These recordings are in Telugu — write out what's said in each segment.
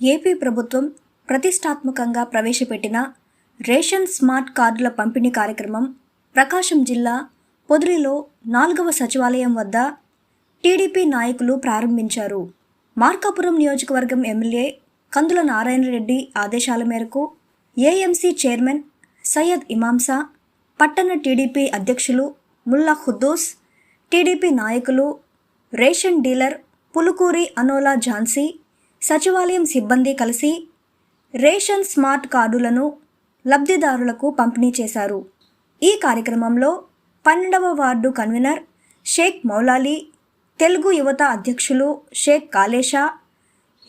ఏపీ ప్రభుత్వం ప్రతిష్టాత్మకంగా ప్రవేశపెట్టిన రేషన్ స్మార్ట్ కార్డుల పంపిణీ కార్యక్రమం ప్రకాశం జిల్లా పొదిలిలో నాలుగవ సచివాలయం వద్ద టీడీపీ నాయకులు ప్రారంభించారు. మార్కాపురం నియోజకవర్గం ఎమ్మెల్యే కందుల నారాయణరెడ్డి ఆదేశాల మేరకు ఏఎంసీ చైర్మన్ సయ్యద్ ఇమాంసా పట్టణ టీడీపీ అధ్యక్షులు ముల్లా ఖుద్దూస్ టీడీపీ నాయకులు రేషన్ డీలర్ పులుకూరి అనోలా ఝాన్సీ సచివాలయం సిబ్బంది కలిసి రేషన్ స్మార్ట్ కార్డులను లబ్ధిదారులకు పంపిణీ చేశారు. ఈ కార్యక్రమంలో పన్నెండవ వార్డు కన్వీనర్ షేక్ మౌలాలి తెలుగు యువత అధ్యక్షులు షేక్ కాలేషా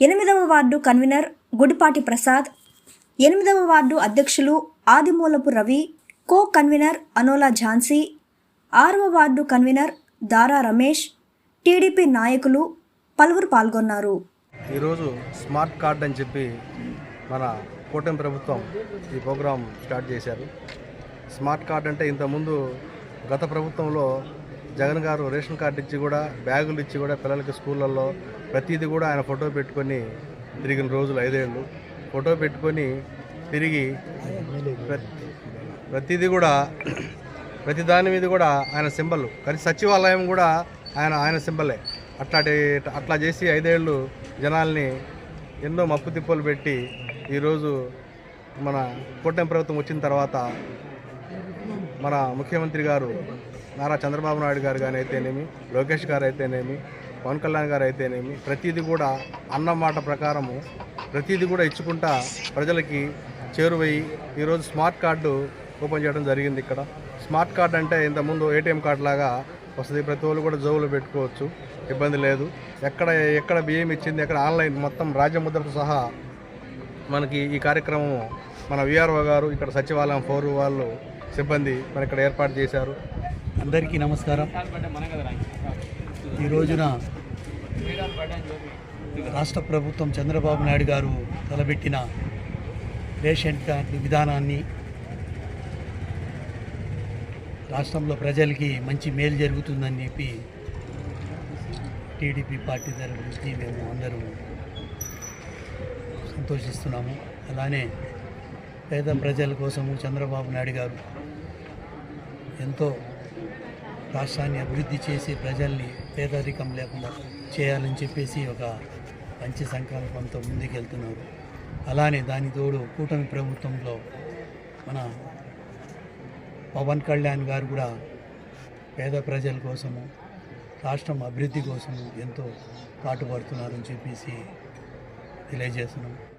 ఎనిమిదవ వార్డు కన్వీనర్ గుడిపాటి ప్రసాద్ ఎనిమిదవ వార్డు అధ్యక్షులు ఆదిమూలపు రవి కో కన్వీనర్ అనోలా ఝాన్సీ ఆరవ ward convener Dara Ramesh TDP నాయకులు పలువురు పాల్గొన్నారు. ఈరోజు స్మార్ట్ కార్డ్ అని చెప్పి మన కూటమి ప్రభుత్వం ఈ ప్రోగ్రాం స్టార్ట్ చేశారు. స్మార్ట్ కార్డ్ అంటే ఇంతకుముందు గత ప్రభుత్వంలో జగన్ గారు రేషన్ కార్డు ఇచ్చి కూడా బ్యాగులు ఇచ్చి కూడా పిల్లలకి స్కూళ్ళల్లో ప్రతిదీ కూడా ఆయన ఫోటో పెట్టుకొని తిరిగిన రోజులు ఐదేళ్ళు. ఫోటో పెట్టుకొని తిరిగి ప్రతి ప్రతిదీ కూడా ప్రతి దాని మీద కూడా ఆయన సింబల్. కానీ సచివాలయం కూడా ఆయన ఆయన సింబలే. అట్లాంటి అట్లా చేసి ఐదేళ్ళు జనాల్ని ఎన్నో మప్పు తిప్పలు పెట్టి ఈరోజు మన కూటమి ప్రభుత్వం వచ్చిన తర్వాత మన ముఖ్యమంత్రి గారు నారా చంద్రబాబు నాయుడు గారు కానీ అయితేనేమి లోకేష్ గారు అయితేనేమి పవన్ కళ్యాణ్ గారు అయితేనేమి ప్రతిదీ కూడా అన్న మాట ప్రకారము ప్రతిదీ కూడా ఇచ్చుకుంటా ప్రజలకి చేరువయ్యి ఈరోజు స్మార్ట్ కార్డు ఓపెన్ చేయడం జరిగింది ఇక్కడ. స్మార్ట్ కార్డు అంటే ఇంతకుముందు ఏటీఎం కార్డు లాగా వస్తుంది ప్రతి ఒళ్ళు కూడా జోబులో పెట్టుకోవచ్చు. ఇబ్బంది లేదు. ఎక్కడ ఎక్కడ బియ్యం ఇచ్చింది ఎక్కడ ఆన్లైన్ మొత్తం రాజ్యముద్రతో సహా మనకి ఈ కార్యక్రమం మన విఆర్ఓ గారు ఇక్కడ సచివాలయం ఫోర్ వాళ్ళు సిబ్బంది మరి ఇక్కడ ఏర్పాటు చేశారు. అందరికీ నమస్కారం. ఈ రోజున రాష్ట్ర ప్రభుత్వం చంద్రబాబు నాయుడు గారు తలబెట్టిన రేషన్ కార్డు విధానాన్ని రాష్ట్రంలో ప్రజలకి మంచి మేలు జరుగుతుందని చెప్పి టీడీపీ పార్టీ తరఫు నుంచి మేము అందరూ సంతోషిస్తున్నాము. అలానే పేద ప్రజల కోసము చంద్రబాబు నాయుడు గారు ఎంతో రాష్ట్రాన్ని అభివృద్ధి చేసి ప్రజల్ని పేదరికం లేకుండా చేయాలని చెప్పేసి ఒక మంచి సంకల్పంతో ముందుకెళ్తున్నారు. అలానే దాని తోడు కూటమి ప్రభుత్వంలో మన పవన్ కళ్యాణ్ గారు కూడా పేద ప్రజల కోసము రాష్ట్రం అభివృద్ధి కోసము ఎంతో పాటుపడుతున్నారని చెప్పేసి తెలియజేస్తున్నాం.